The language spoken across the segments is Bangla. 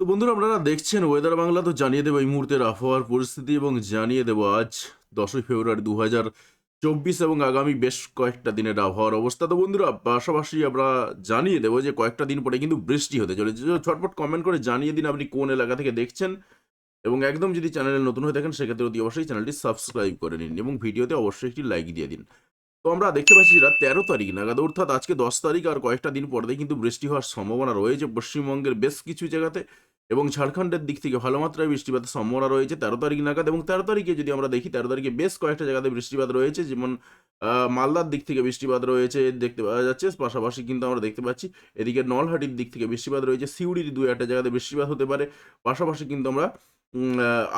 তো বন্ধুরা, আপনারা দেখছেন ওয়েদার বাংলা তো জানিয়ে দেবো এই মুহূর্তের আবহাওয়ার পরিস্থিতি এবং জানিয়ে দেবো আজ দশই ফেব্রুয়ারি দু হাজার চব্বিশ এবং আগামী বেশ কয়েকটা দিনের আবহাওয়ার অবস্থা। তো বন্ধুরা, পাশাপাশি আমরা জানিয়ে দেবো যে কয়েকটা দিন পরে কিন্তু বৃষ্টি হতে চলেছে। ছটপট কমেন্ট করে জানিয়ে দিন আপনি কোন এলাকা থেকে দেখছেন এবং একদম যদি চ্যানেলে নতুন হয়ে থাকেন, সেক্ষেত্রে অতি অবশ্যই চ্যানেলটি সাবস্ক্রাইব করে নিন এবং ভিডিওতে অবশ্যই একটি লাইক দিয়ে দিন। তো আমরা দেখতে পাচ্ছি যেটা তেরো তারিখ নাগাদ, অর্থাৎ আজকে দশ তারিখ আর কয়েকটা দিন পরেই কিন্তু বৃষ্টি হওয়ার সম্ভাবনা রয়েছে পশ্চিমবঙ্গের বেশ কিছু জায়গাতে। এবং ঝাড়খণ্ডের দিক থেকে ভালো মাত্রায় বৃষ্টিপাতের সম্ভাবনা রয়েছে তেরো তারিখ নাগাদ এবং তেরো তারিখে যদি আমরা দেখি, তেরো তারিখে বেশ কয়েকটা জায়গাতে বৃষ্টিপাত রয়েছে, যেমন মালদার দিক থেকে বৃষ্টিপাত রয়েছে দেখতে পাওয়া যাচ্ছে, পাশাপাশি কিন্তু আমরা দেখতে পাচ্ছি এদিকে নলহাটির দিক থেকে বৃষ্টিপাত রয়েছে, সিউড়ির দু একটা জায়গাতে বৃষ্টিপাত হতে পারে, পাশাপাশি কিন্তু আমরা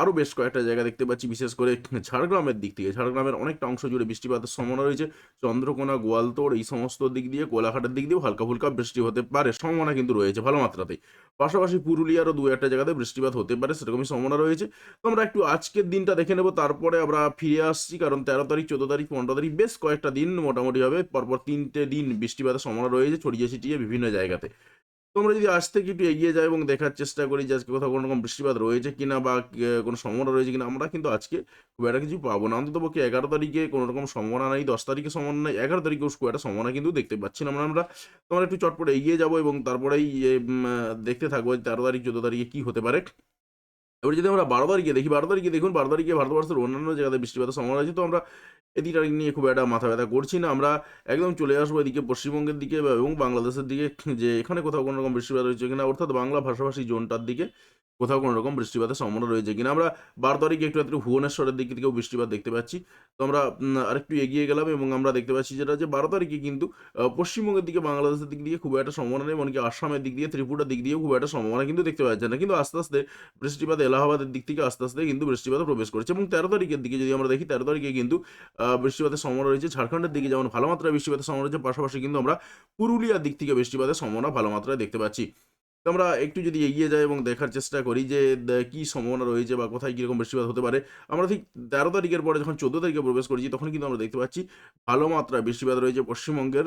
আরও বেশ কয়েকটা জায়গা দেখতে পাচ্ছি, বিশেষ করে ঝাড়গ্রামের দিক থেকে। ঝাড়গ্রামের অনেকটা অংশ জুড়ে বৃষ্টিপাতের সম্ভাবনা রয়েছে। চন্দ্রকোনা গোয়ালতোড় এই সমস্ত দিক দিয়ে, কোলাঘাটের দিক দিয়েও হালকা ফুলকা বৃষ্টি হতে পারে। সম্ভাবনা কিন্তু রয়েছে ভালো মাত্রাতেই। পাশাপাশি পুরুলিয়ারও দু একটা জায়গাতে বৃষ্টিপাত হতে পারে, সেরকমই সম্ভাবনা রয়েছে। তো আমরা একটু আজকের দিনটা দেখে নেব, তারপরে আমরা ফিরে আসছি, কারণ তেরো তারিখ, চোদ্দ তারিখ, পনেরো তারিখ বেশ কয়েকটা দিন মোটামুটিভাবে পরপর তিনটে দিন বৃষ্টিপাতের সম্ভাবনা রয়েছে, ছড়িয়ে ছিটিয়ে বিভিন্ন জায়গাতে। তো আমরা যদি আজ থেকে একটু এগিয়ে যাই এবং দেখার চেষ্টা করি যে আজকে কোথাও কোনো রকম বৃষ্টিপাত রয়েছে কিনা বা কোনো সম্ভাবনা রয়েছে কিনা, আমরা কিন্তু আজকে খুব একটা কিছু পাবো না। অন্তত পক্ষে এগারো তারিখে কোনো রকম সম্ভাবনা নেই, দশ তারিখে সম্ভাবনা নেই, এগারো তারিখেও খুব একটা সম্ভাবনা কিন্তু দেখতে পাচ্ছি না। আমরা আমরা, তোমরা একটু চটপট এগিয়ে যাব এবং তারপরেই দেখতে থাকব তেরো তারিখ, চোদ্দ তারিখে কী হতে পারে। এবার যদি আমরা বারো তারিখে দেখি, বারো তারিখে দেখুন, বারো তারিখে ভারতবর্ষের অন্যান্য জায়গাতে বৃষ্টিপাতের সম্ভাবনা আছে তো আমরা এদিক তারিখ নিয়ে খুব একটা মাথা ব্যথা করছি না। আমরা একদম চলে আসব এদিকে পশ্চিমবঙ্গের দিকে এবং বাংলাদেশের দিকে, যে এখানে কোথাও কোনো রকম বৃষ্টিপাত হয়েছে কিনা, অর্থাৎ বাংলা ভাষাভাষী জোনটার দিকে। কোথাও কোনো রকম বৃষ্টিপাতের সম্ভাবনা রয়েছে কিনা। আমরা বারো তারিখে একটু একটু ভুবনেশ্বরের দিক থেকেও বৃষ্টিপাত দেখতে পাচ্ছি। তো আমরা আরেকটু এগিয়ে গেলাম এবং আমরা দেখতে পাচ্ছি যেটা যে বারো তারিখে কিন্তু পশ্চিমবঙ্গের দিকে, বাংলাদেশের দিক দিয়ে খুব একটা সম্ভাবনা নেই, এমনকি আসামের দিক দিয়ে, ত্রিপুরার দিক দিয়েও খুব একটা সম্ভাবনা কিন্তু দেখতে পাচ্ছি না। কিন্তু আস্তে আস্তে বৃষ্টিপাত এলাহাবাদের দিক থেকে আস্তে আস্তে কিন্তু বৃষ্টিপাত প্রবেশ করেছে এবং তেরো তারিখের দিকে যদি আমরা দেখি, তেরো তারিখে কিন্তু বৃষ্টিপাতের সম্ভাবনা রয়েছে। ঝাড়খণ্ডের দিকে যেমন ভালো মাত্রায় বৃষ্টিপাতের সম্ভাবনা রয়েছে, পাশাপাশি কিন্তু আমরা পুরুলিয়ার দিক থেকে বৃষ্টিপাতের সম্ভাবনা ভালো মাত্রায় দেখতে পাচ্ছি। আমরা একটু যদি এগিয়ে যাই এবং দেখার চেষ্টা করি যে কি সম্ভাবনা রয়েছে বা কোথায় কীরকম বৃষ্টিপাত হতে পারে। আমরা ঠিক তেরো তারিখের পরে যখন চোদ্দ তারিখে প্রবেশ করেছি, তখন কিন্তু আমরা দেখতে পাচ্ছি ভালো মাত্রায় বৃষ্টিপাত রয়েছে। পশ্চিমবঙ্গের,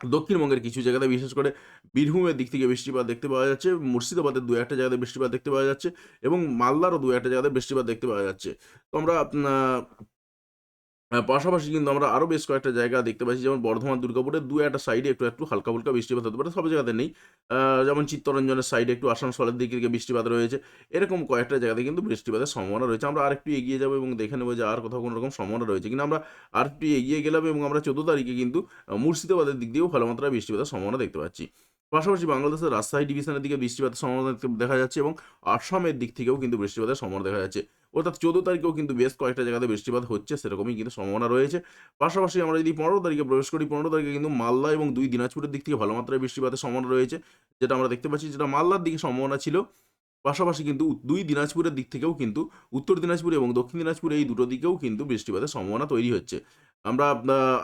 দক্ষিণবঙ্গের কিছু জায়গাতে, বিশেষ করে বীরভূমের দিক থেকে বৃষ্টিপাত দেখতে পাওয়া যাচ্ছে। মুর্শিদাবাদের দু একটা জায়গাতে বৃষ্টিপাত দেখতে পাওয়া যাচ্ছে এবং মালদারও দু একটা জায়গাতে বৃষ্টিপাত দেখতে পাওয়া যাচ্ছে। তো আমরা পাশাপাশি কিন্তু আমরা আরও বেশ কয়েকটা জায়গা দেখতে পাচ্ছি, যেমন বর্ধমান, দুর্গাপুরের দু একটা সাইডে একটু একটু হালকা ফুলকা বৃষ্টিপাত হতে পারে, সব জায়গাতে নেই। যেমন চিত্তরঞ্জনের সাইডে একটু আসানসোলের দিক থেকে বৃষ্টিপাত রয়েছে, এরকম কয়েকটা জায়গাতে কিন্তু বৃষ্টিপাতের সম্ভাবনা রয়েছে। আমরা আরেকটু এগিয়ে যাব এবং দেখে নেব যে আর কোথাও কোনো রকম সম্ভাবনা রয়েছে কিন্তু আমরা আর একটু এগিয়ে গেলাম এবং আমরা চোদ্দ তারিখে কিন্তু মুর্শিদাবাদের দিক দিয়েও ভালো মাত্রায় বৃষ্টিপাতের সম্ভাবনা দেখতে পাচ্ছি। পাশাপাশি বাংলাদেশের রাজশাহী ডিভিশনের দিকে বৃষ্টিপাতের সম্ভাবনা দেখা যাচ্ছে এবং আসামের দিক থেকেও কিন্তু বৃষ্টিপাতের সম্ভাবনা দেখা যাচ্ছে। অর্থাৎ চোদ্দ তারিখেও কিন্তু বেশ কয়েকটা জায়গাতে বৃষ্টিপাত হচ্ছে, সেরকমই কিন্তু সম্ভাবনা রয়েছে। পাশাপাশি আমরা যদি পনেরো তারিখে প্রবেশ করি, পনেরো তারিখে কিন্তু মালদা এবং দুই দিনাজপুরের দিক থেকে ভালো মাত্রায় বৃষ্টিপাতের সম্ভাবনা রয়েছে, যেটা আমরা দেখতে পাচ্ছি, যেটা মালদার দিকে সম্ভাবনা ছিল। পাশাপাশি কিন্তু দুই দিনাজপুরের দিক থেকেও কিন্তু উত্তর দিনাজপুর এবং দক্ষিণ দিনাজপুর এই দুটো দিকেও কিন্তু বৃষ্টিপাতের সম্ভাবনা তৈরি হচ্ছে। আমরা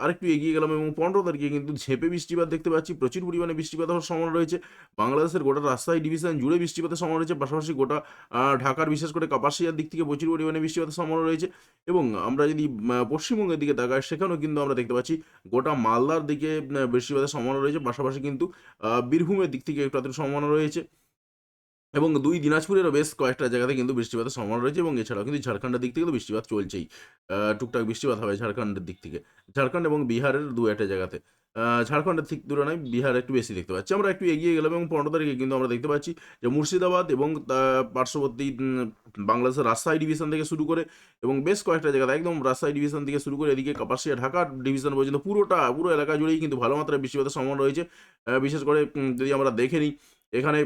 আরেকটু এগিয়ে গেলাম এবং পনেরো তারিখে কিন্তু ঝেঁপে বৃষ্টিপাত দেখতে পাচ্ছি। প্রচুর পরিমাণে বৃষ্টিপাত হওয়ার সম্ভাবনা রয়েছে। বাংলাদেশের গোটা রাস্তায় ডিভিশন জুড়ে বৃষ্টিপাতের সম্ভাবনা রয়েছে। পাশাপাশি গোটা ঢাকার, বিশেষ করে কাপাসিয়ার দিক থেকে প্রচুর পরিমাণে বৃষ্টিপাতের সম্ভাবনা রয়েছে এবং আমরা যদি পশ্চিমবঙ্গের দিকে তাকাই, সেখানেও কিন্তু আমরা দেখতে পাচ্ছি গোটা মালদার দিকে বৃষ্টিপাতের সম্ভাবনা রয়েছে। পাশাপাশি কিন্তু বীরভূমের দিক থেকে একটু সম্ভাবনা রয়েছে। এবং দুই দিনাজপুরেরও বেশ কয়েকটা জায়গাতে কিন্তু বৃষ্টিপাতের সম্ভাবনা রয়েছে এবং এছাড়াও কিন্তু ঝাড়খণ্ডের দিক থেকে তো বৃষ্টিপাত চলছেই। টুকটাক বৃষ্টিপাত হবে ঝাড়খণ্ডের দিক থেকে। ঝাড়খণ্ড এবং বিহারের দু একটা জায়গাতে। ঝাড়খণ্ডের ঠিক তুলনায় বিহার একটু বেশি দেখতে পাচ্ছি। আমরা একটু এগিয়ে গেলাম এবং পনেরো তারিখে কিন্তু আমরা দেখতে পাচ্ছি যে মুর্শিদাবাদ এবং পার্শ্ববর্তী বাংলাদেশের রাজশাহী ডিভিশন থেকে শুরু করে এবং বেশ কয়েকটা জায়গাতে একদম রাজশাহী ডিভিশন থেকে শুরু করে এদিকে কাপাসিয়া, ঢাকা ডিভিশন পর্যন্ত পুরোটা, পুরো এলাকা জুড়েই কিন্তু ভালো মাত্রায় বৃষ্টিপাতের সম্ভাবনা রয়েছে। বিশেষ করে যদি আমরা দেখে নিই, এখানে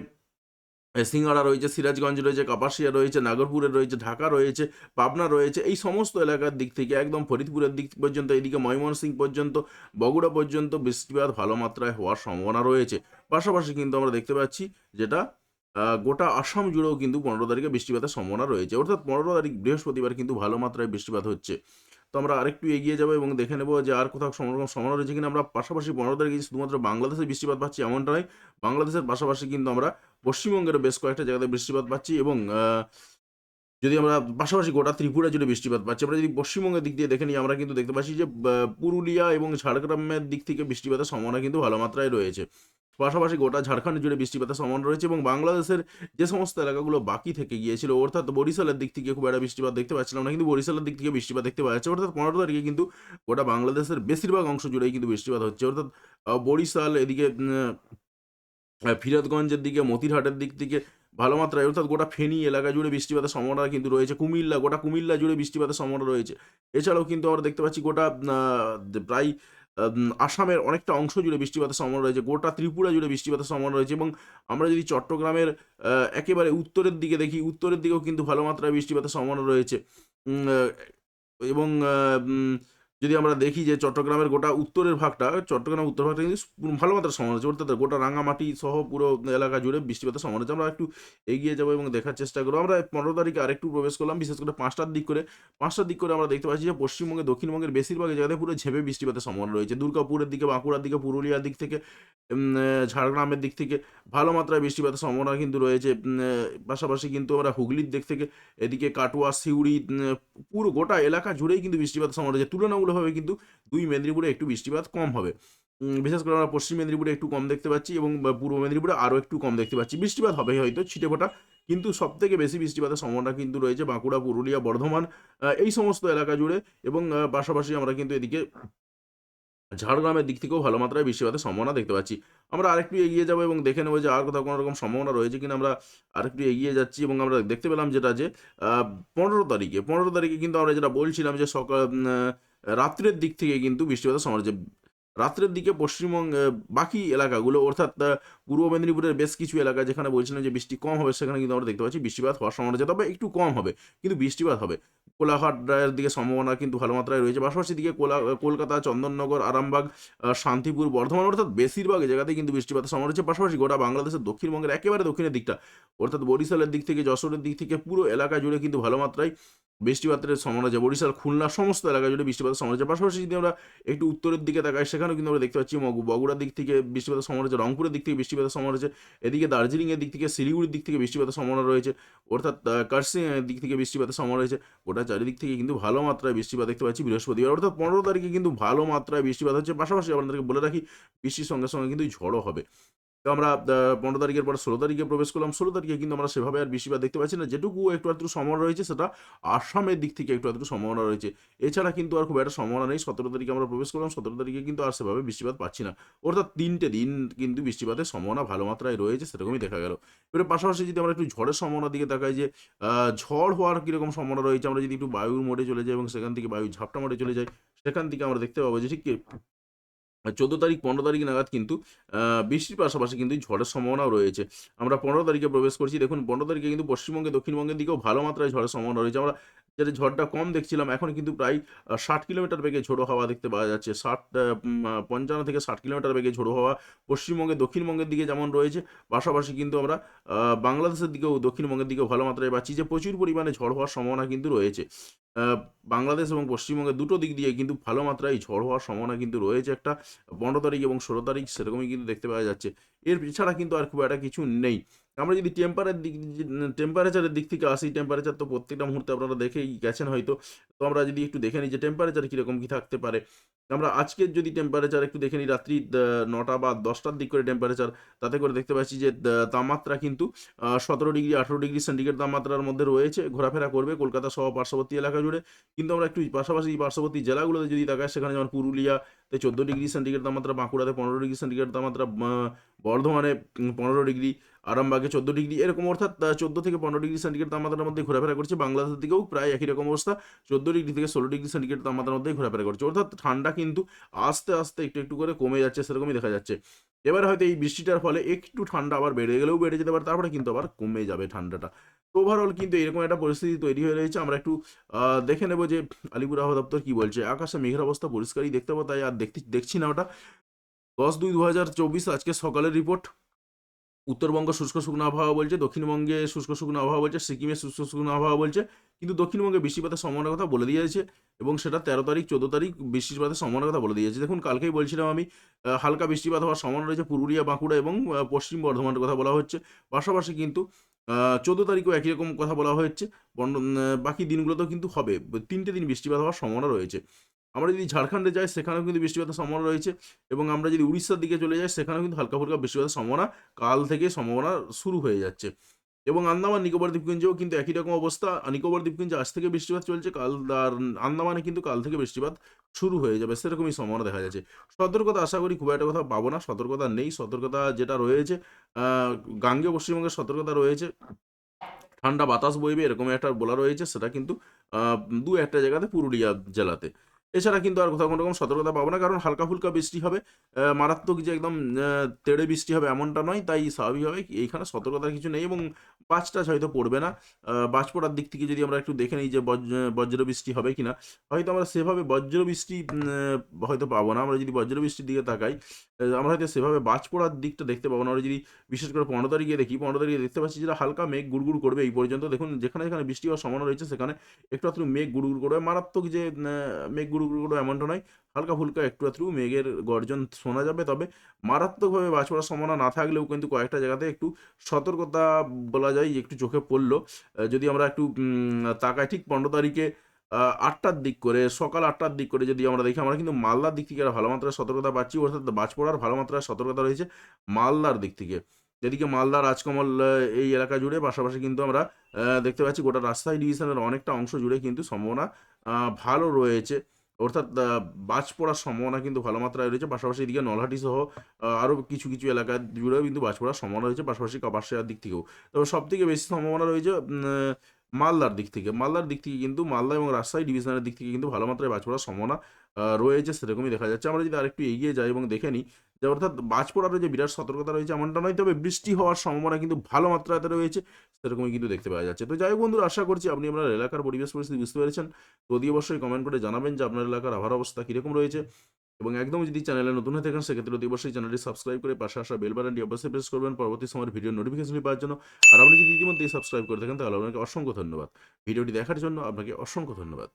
সিঙ্গাড়া রয়েছে, সিরাজগঞ্জ রয়েছে, কাপাসিয়া রয়েছে, নাগরপুরে রয়েছে, ঢাকা রয়েছে, পাবনা রয়েছে, এই সমস্ত এলাকার দিক থেকে, একদম ফরিদপুরের দিক পর্যন্ত, এদিকে ময়মনসিংহ পর্যন্ত, বগুড়া পর্যন্ত বৃষ্টিপাত ভালো মাত্রায় হওয়ার সম্ভাবনা রয়েছে। পাশাপাশি কিন্তু আমরা দেখতে পাচ্ছি যেটা গোটা আসাম জুড়েও কিন্তু পনেরো তারিখে বৃষ্টিপাতের সম্ভাবনা রয়েছে। অর্থাৎ পনেরো তারিখ বৃহস্পতিবার কিন্তু ভালো মাত্রায় বৃষ্টিপাত হচ্ছে। তো আমরা আরেকটু এগিয়ে যাব এবং দেখে নেব যে আর কোথাও সম্ভাবনা সম্ভাবনা রয়েছে কিনা। আমরা পাশাপাশি পনেরো তারিখে শুধুমাত্র বাংলাদেশে বৃষ্টিপাত পাচ্ছি এমনটা নয়, বাংলাদেশের পাশাপাশি কিন্তু আমরা পশ্চিমবঙ্গের বেশ কয়েকটা জায়গাতে বৃষ্টিপাত পাচ্ছি এবং যদি আমরা পাশাপাশি গোটা ত্রিপুরা জুড়ে বৃষ্টিপাত পাচ্ছি। আমরা যদি পশ্চিমবঙ্গের দিক দিয়ে দেখে নিই, আমরা কিন্তু দেখতে পাচ্ছি যে পুরুলিয়া এবং ঝাড়গ্রামের দিক থেকে বৃষ্টিপাতের সম্ভাবনা কিন্তু ভালো মাত্রায় রয়েছে। পাশাপাশি গোটা ঝাড়খণ্ড জুড়ে বৃষ্টিপাতের সম্ভাবনা রয়েছে এবং বাংলাদেশের যে সমস্ত এলাকাগুলো বাকি থেকে গিয়েছিল, অর্থাৎ বরিশালের দিক থেকে খুব একটা বৃষ্টিপাত দেখতে পাচ্ছিলাম না, কিন্তু বরিশালের দিক থেকে বৃষ্টিপাত দেখতে পাওয়া যাচ্ছে। অর্থাৎ পনেরো তারিখে কিন্তু গোটা বাংলাদেশের বেশিরভাগ অংশ জুড়েই কিন্তু বৃষ্টিপাত হচ্ছে। অর্থাৎ বরিশাল এদিকে ফিরোজগঞ্জের দিকে, মতিরহাটের দিক থেকে ভালো মাত্রায়, অর্থাৎ গোটা ফেনী এলাকা জুড়ে বৃষ্টিপাতের সম্ভাবনা কিন্তু রয়েছে। কুমিল্লা, গোটা কুমিল্লা জুড়ে বৃষ্টিপাতের সম্ভাবনা রয়েছে। এছাড়াও কিন্তু আমরা দেখতে পাচ্ছি গোটা প্রায় আসামের অনেকটা অংশ জুড়ে বৃষ্টিপাতের সম্ভাবনা রয়েছে, গোটা ত্রিপুরা জুড়ে বৃষ্টিপাতের সম্ভাবনা রয়েছে এবং আমরা যদি চট্টগ্রামের একেবারে উত্তরের দিকে দেখি, উত্তরের দিকেও কিন্তু ভালো মাত্রায় বৃষ্টিপাতের সম্ভাবনা রয়েছে। এবং যদি আমরা দেখি যে চট্টগ্রামের গোটা উত্তরের ভাগটা, চট্টগ্রাম উত্তর ভাগটা কিন্তু ভালো মাত্রার সম্ভাবনা রয়েছে অর্থাৎ গোটা রাঙামাটি সহ পুরো এলাকা জুড়ে বৃষ্টিপাতের সম্ভাবনা রয়েছে আমরা একটু এগিয়ে যাব এবং দেখার চেষ্টা করব। আমরা পনেরো তারিখে আরেকটু প্রবেশ করলাম, বিশেষ করে পাঁচটার দিক করে। পাঁচটার দিক করে আমরা দেখতে পাচ্ছি যে পশ্চিমবঙ্গে, দক্ষিণবঙ্গের বেশিরভাগ জায়গাতে পুরো ঝেপে বৃষ্টিপাতের সম্ভাবনা রয়েছে। দুর্গাপুরের দিকে, বাঁকুড়ার দিকে, পুরুলিয়ার দিক থেকে ঝাড়গ্রামের দিক থেকে ভালো মাত্রায় বৃষ্টিপাতের সম্ভাবনা কিন্তু রয়েছে। পাশাপাশি কিন্তু আমরা হুগলির দিক থেকে এদিকে কাটুয়া, সিউড়ি পুরো গোটা এলাকা জুড়েই কিন্তু বৃষ্টিপাতের সম্ভাবনা রয়েছে। তুলনামূলকভাবে কিন্তু দুই মেদিনীপুরে একটু বৃষ্টিপাত কম হবে। বিশেষ করে আমরা পশ্চিম মেদিনীপুরে একটু কম দেখতে পাচ্ছি এবং পূর্ব মেদিনীপুরে আরও একটু কম দেখতে পাচ্ছি। বৃষ্টিপাত হবে হয়তো ছিটেফোঁটা কিন্তু সব থেকে বেশি বৃষ্টিপাতের সম্ভাবনা কিন্তু রয়েছে বাঁকুড়া, পুরুলিয়া, বর্ধমান এই সমস্ত এলাকা জুড়ে এবং পাশাপাশি আমরা কিন্তু এদিকে ঝাড়গ্রামের দিক থেকেও ভালো মাত্রায় বৃষ্টিপাতের সম্ভাবনা দেখতে পাচ্ছি। আমরা আরেকটু এগিয়ে যাব এবং দেখে নেব যে আর কোথাও কোনো রকম সম্ভাবনা রয়েছে কিনা। আমরা আরেকটু এগিয়ে যাচ্ছি এবং আমরা দেখতে পেলাম যেটা যে পনেরো তারিখে পনেরো তারিখে কিন্তু আমরা যেটা বলছিলাম যে সকাল রাত্রের দিক থেকে কিন্তু বৃষ্টিপাতের সম্ভাবনা রাত্রের দিকে পশ্চিমবঙ্গ বাকি এলাকাগুলো অর্থাৎ পূর্ব মেদিনীপুরের বেশ কিছু এলাকা যেখানে বলছিলাম যে বৃষ্টি কম হবে, সেখানে কিন্তু আমরা দেখতে পাচ্ছি বৃষ্টিপাত হওয়ার সম্ভাবনা আছে। তবে একটু কম হবে, কিন্তু বৃষ্টিপাত হবে। কোলাঘাটের দিকে সম্ভাবনা কিন্তু ভালো মাত্রায় রয়েছে। পাশাপাশি দিকে কোলা, কলকাতা, চন্দননগর, আরামবাগ শান্তিপুর, বর্ধমান অর্থাৎ বেশিরভাগ জায়গাতেই কিন্তু বৃষ্টিপাতের সম্ভাবনা রয়েছে। পাশাপাশি গোটা বাংলাদেশের দক্ষিণবঙ্গের একেবারে দক্ষিণের দিকটা, অর্থাৎ বরিশালের দিক থেকে, যশোরের দিক থেকে পুরো এলাকা জুড়ে কিন্তু ভালো মাত্রায় বৃষ্টিপাতের সম্ভাবনা আছে। বরিশাল, খুলনা সমস্ত এলাকা জুড়ে বৃষ্টিপাতের সম্ভাবনা আছে। পাশাপাশি যদি আমরা একটু উত্তরের দিকে তাকাই, সেখানেও কিন্তু আমরা দেখতে পাচ্ছি বগুড়ার দিক থেকে বৃষ্টিপাতের সম্ভাবনা রয়েছে রংপুরের দিক থেকে বৃষ্টিপাতের সম্ভাবনা রয়েছে। এদিকে দার্জিলিংয়ের দিক থেকে, শিলিগুড়ির দিক থেকে বৃষ্টিপাতের সম্ভাবনা রয়েছে। অর্থাৎ কার্সিংয়ের দিক থেকে বৃষ্টিপাতের সম্ভাবনা রয়েছে। গোটা চারিদিক থেকে কিন্তু ভালো মাত্রায় বৃষ্টিপাত দেখতে পাচ্ছি বৃহস্পতিবার। অর্থাৎ পনেরো তারিখে কিন্তু ভালো মাত্রায় বৃষ্টিপাত হচ্ছে। পাশাপাশি আপনাদেরকে বলে রাখি, বৃষ্টির সঙ্গে সঙ্গে কিন্তু ঝড়ও হবে। তো আমরা পনেরো তারিখের পর ষোলো তারিখে প্রবেশ করলাম। ষোলো তারিখে কিন্তু আমরা সেভাবে আর বৃষ্টিপাত দেখতে পাচ্ছি না। যেটুকু একটু একটু সম্ভাবনা রয়েছে, সেটা আসামের দিক থেকে একটু একটু সম্ভাবনা রয়েছে। এছাড়া কিন্তু আর খুব একটা সম্ভাবনা নেই। সতেরো তারিখে আমরা প্রবেশ করলাম। সতেরো তারিখে কিন্তু আর সেভাবে বৃষ্টিপাত পাচ্ছি না। অর্থাৎ তিনটে দিন কিন্তু বৃষ্টিপাতের সম্ভাবনা ভালো মাত্রায় রয়েছে, সেরকমই দেখা গেল। এবারে পাশাপাশি যদি আমরা একটু ঝড়ের সম্ভাবনার দিকে তাকাই যে ঝড় হওয়ার কীরকম সম্ভাবনা রয়েছে, আমরা যদি একটু বায়ুর মোড়ে চলে যাই এবং সেখান থেকে বায়ু ঝাপটা মোড়ে চলে যাই, সেখান থেকে আমরা দেখতে পাবো যে, ঠিক চোদ্দ তারিখ, পনেরো তারিখ নাগাদ কিন্তু বৃষ্টির পাশাপাশি কিন্তু ঝড়ের সম্ভাবনাও রয়েছে। আমরা পনেরো তারিখে প্রবেশ করছি। দেখুন, পনেরো তারিখে কিন্তু পশ্চিমবঙ্গে, দক্ষিণবঙ্গের দিকেও ভালো মাত্রায় ঝড়ের সম্ভাবনা রয়েছে। আমরা যেটা ঝড়টা কম দেখছিলাম, এখন কিন্তু প্রায় ষাট কিলোমিটার বেগে ঝোড়ো হাওয়া দেখতে পাওয়া যাচ্ছে। ষাট পঞ্চান্ন থেকে ষাট কিলোমিটার বেগে ঝোড়ো হাওয়া পশ্চিমবঙ্গে, দক্ষিণবঙ্গের দিকে যেমন রয়েছে, পাশাপাশি কিন্তু আমরা বাংলাদেশের দিকেও, দক্ষিণবঙ্গের দিকেও ভালো মাত্রায় পাচ্ছি যে প্রচুর পরিমাণে ঝড় হওয়ার সম্ভাবনা কিন্তু রয়েছে। বাংলাদেশ এবং পশ্চিমবঙ্গের দুটো দিক দিয়ে কিন্তু ভালো মাত্রায় ঝড় হওয়ার সম্ভাবনা কিন্তু রয়েছে একটা। পনেরো তারিখ এবং ষোলো তারিখ সেরকমই কিন্তু দেখতে পাওয়া যাচ্ছে। এর এছাড়া কিন্তু আর খুব একটা কিছু নেই। আমরা যদি টেম্পারের দিক টেম্পারেচারের দিক থেকে আসি টেম্পারেচার তো প্রত্যেকটা মুহূর্তে আপনারা দেখেই গেছেন হয়তো। তো আমরা যদি একটু দেখে নিই যে টেম্পারেচার কীরকম কী থাকতে পারে। আমরা আজকের যদি টেম্পারেচার একটু দেখে নিই, রাত্রি নটা বা দশটার দিক করে টেম্পারেচার তাতে করে দেখতে পাচ্ছি যে তাপমাত্রা কিন্তু সতেরো ডিগ্রি, আঠেরো ডিগ্রি সেন্টিগ্রেড তাপমাত্রার মধ্যে রয়েছে, ঘোরাফেরা করবে কলকাতা সহ পার্শ্ববর্তী এলাকা জুড়ে। কিন্তু আমরা একটু পাশাপাশি পার্শ্ববর্তী জেলাগুলোতে যদি তাকাই, সেখানে যেমন পুরুলিয়াতে চোদ্দ ডিগ্রি সেন্টিগ্রেড তাপমাত্রা, বাঁকুড়াতে পনেরো ডিগ্রি সেন্টিগ্রেড তাপমাত্রা বর্ধমানে পনেরো ডিগ্রি, আরামবাগে চোদ্দ ডিগ্রি, এরকম অর্থাৎ চোদ্দ থেকে পনেরো ডিগ্রি সেন্টিগ্রেড তাপমাত্রার মধ্যে ঘোরাফেরা করছে। বাংলাদেশের দিকেও প্রায় একই রকম অবস্থা। চোদ্দ ডিগ্রি থেকে ষোলো ডিগ্রি সেন্টিগ্রেড তাপমাত্রার মধ্যেই ঘোরাফেরা করছে। অর্থাৎ, ঠান্ডা কিন্তু আস্তে আস্তে একটু একটু করে কমে যাচ্ছে, সেরকমই দেখা যাচ্ছে। এবার হয়তো এই বৃষ্টিটার ফলে একটু ঠান্ডা আবার বেড়ে গেলেও বেড়ে যেতে পারে, তারপরে কিন্তু আবার কমে যাবে ঠান্ডাটা। ওভারঅল কিন্তু এরকম একটা পরিস্থিতি তৈরি হয়ে রয়েছে। আমরা একটু দেখে নেব যে আলিপুর আবহাওয়া দপ্তর কি বলছে। আকাশে মেঘের অবস্থা পরিষ্কারই দেখতে পাবো, তাই আর দেখতে, দেখছি না ওটা। দশ দুই দু হাজার চব্বিশ আজকে সকালের রিপোর্ট উত্তরবঙ্গ শুষ্ক শুকনো আবহাওয়া বলছে, দক্ষিণবঙ্গে শুষ্ক শুকনো আবহাওয়া বলছে, সিকিমে শুষ্ক শুকনো আবহাওয়া বলছে, কিন্তু দক্ষিণবঙ্গে বৃষ্টিপাতের সম্ভাবনার কথা বলে দিয়েছে এবং সেটা তেরো তারিখ, চোদ্দ তারিখ বৃষ্টিপাতের সম্ভাবনার কথা বলে দিয়েছে দেখুন, কালকেই বলছিলাম আমি হালকা বৃষ্টিপাত হওয়ার সম্ভাবনা রয়েছে পুরুলিয়া, বাঁকুড়া এবং পশ্চিম বর্ধমানের কথা বলা হচ্ছে। পাশাপাশি কিন্তু চোদ্দ তারিখও একই রকম কথা বলা বন্ড- বাকি দিনগুলোতেও কিন্তু হবে। তিনটে দিন বৃষ্টিপাত হওয়ার সম্ভাবনা রয়েছে। আমরা যদি ঝাড়খণ্ডে যাই সেখানেও কিন্তু বৃষ্টিপাতের সম্ভাবনা রয়েছে এবং আমরা যদি উড়িষ্যার দিকে চলে যাই সেখানেও কিন্তু হালকা ফুলকা বৃষ্টিপাতের সম্ভাবনা কাল থেকে সম্ভাবনা শুরু হয়ে যাচ্ছে। এবং আন্দামান নিকোবর দ্বীপপুঞ্জেও কিন্তু একই রকম অবস্থা। নিকোবর দ্বীপপুঞ্জে আজ থেকে বৃষ্টিপাত চলছে কাল আর আন্দামানে কিন্তু কাল থেকে বৃষ্টিপাত শুরু হয়ে যাবে সেরকমই সম্ভাবনা দেখা যাচ্ছে। সতর্কতা আশা করি খুব একটা কথা পাবো না সতর্কতা নেই সতর্কতা যেটা রয়েছে আহ, গাঙ্গেয় পশ্চিমবঙ্গের সতর্কতা রয়েছে ঠান্ডা বাতাস বইবে এরকম একটা বলা রয়েছে সেটা কিন্তু দু একটা জায়গাতে পুরুলিয়া জেলাতে। এছাড়া কিন্তু আর কোথাও কোনো রকম সতর্কতা পাবো না, কারণ হালকা ফুলকা বৃষ্টি হবে মারাত্মক যে একদম তেড়ে বৃষ্টি হবে এমনটা নয়, তাই স্বাভাবিকভাবে এইখানে সতর্কতার কিছু নেই এবং বাজ হয়তো পড়বে না বাজ পড়ার দিক থেকে যদি আমরা একটু দেখে নিই যে বজ্র- বৃষ্টি হবে কি না হয়তো আমরা সেভাবে বজ্র বৃষ্টি হয়তো পাবো না, আমরা যদি বজ্র বৃষ্টির দিকে তাকাই আমরা হয়তো সেভাবে বাজ পড়ার দিকটা দেখতে পাবো না। যদি বিশেষ করে পনেরো তারিখে দেখি, পনেরো তারিখে দেখতে পাচ্ছি যেটা হালকা মেঘ গুড়গুড় করবে এই পর্যন্ত। দেখুন, যেখানে যেখানে বৃষ্টি হওয়ার সম্ভাবনা রয়েছে, সেখানে একটু আত্র মেঘ গুড়গুড় করবে। মারাত্মক যে মেঘ গুড়গুড় করবে এমনটা নয়। হালকা ফুলকা একটু আত্রু মেঘের গর্জন শোনা যাবে। তবে মারাত্মকভাবে বাজ পড়ার সম্ভাবনা না থাকলেও কিন্তু কয়েকটা জায়গাতে একটু সতর্কতা বলা যায়, একটু চোখে পড়ল। যদি আমরা একটু তাকাই, ঠিক পনেরো তারিখে আটটার দিক করে, সকাল আটটার দিক করে যদি আমরা দেখি, আমরা কিন্তু মালদার দিক থেকে ভালো মাত্রায় সতর্কতা পাচ্ছি, অর্থাৎ বাজ পড়ার ভালো মাত্রায় সতর্কতা রয়েছে মালদার দিক থেকে। যেদিকে মালদা রাজকমল এই এলাকা জুড়ে, পাশাপাশি কিন্তু আমরা দেখতে পাচ্ছি গোটা রাজশাহী ডিভিশনের অনেকটা অংশ জুড়ে কিন্তু সম্ভাবনা ভালো রয়েছে। অর্থাৎ বাজ পড়ার সম্ভাবনা কিন্তু ভালো মাত্রায় রয়েছে, পাশাপাশি এদিকে নলহাটি সহ আরও কিছু কিছু এলাকা জুড়েও কিন্তু বাজ পড়ার সম্ভাবনা রয়েছে, পাশাপাশি কাপাসিয়ার দিক থেকেও। তবে সব থেকে বেশি সম্ভাবনা রয়েছে মালদার দিক থেকে। মালদার দিক থেকে কিন্তু মালদা এবং রাজশাহী ডিভিশনের দিক থেকে কিন্তু ভালো মাত্রায় বাজ পড়ার সম্ভাবনা রয়েছে সেরকমই দেখা যাচ্ছে। আমরা যদি আরেকটু এগিয়ে যাই এবং দেখে নিই যে অর্থাৎ বাজ পড়ার যে বিরাট সতর্কতা রয়েছে এমনটা নয়, তবে বৃষ্টি হওয়ার সম্ভাবনা কিন্তু ভালো মাত্রাতে রয়েছে, সেরকমই কিন্তু দেখতে পাওয়া যাচ্ছে। তো যাই হোক বন্ধুরা, আশা করছি আপনি আপনার এলাকার পরিবেশ পরিস্থিতি বুঝতে পেরেছেন। তো অবশ্যই কমেন্ট করে জানাবেন যে আপনার এলাকার আবহাওয়ার অবস্থা কীরকম রয়েছে। এবং একদম যদি চ্যানেলে নতুন হয়ে থাকেন, সেক্ষেত্রে অতি অবশ্যই চ্যানেলটি সাবস্ক্রাইব করে পাশে আসা বেল বাটনটি অবশ্যই প্রেস করবেন। পরবর্তী সময়ের ভিডিও নোটিফিকেশন পাওয়ার জন্য। আর আপনি যদি ইতিমধ্যেই সাবস্ক্রাইব করে থাকেন, তাহলে আপনাকে অসংখ্য ধন্যবাদ। ভিডিওটি দেখার জন্য আপনাকে অসংখ্য ধন্যবাদ।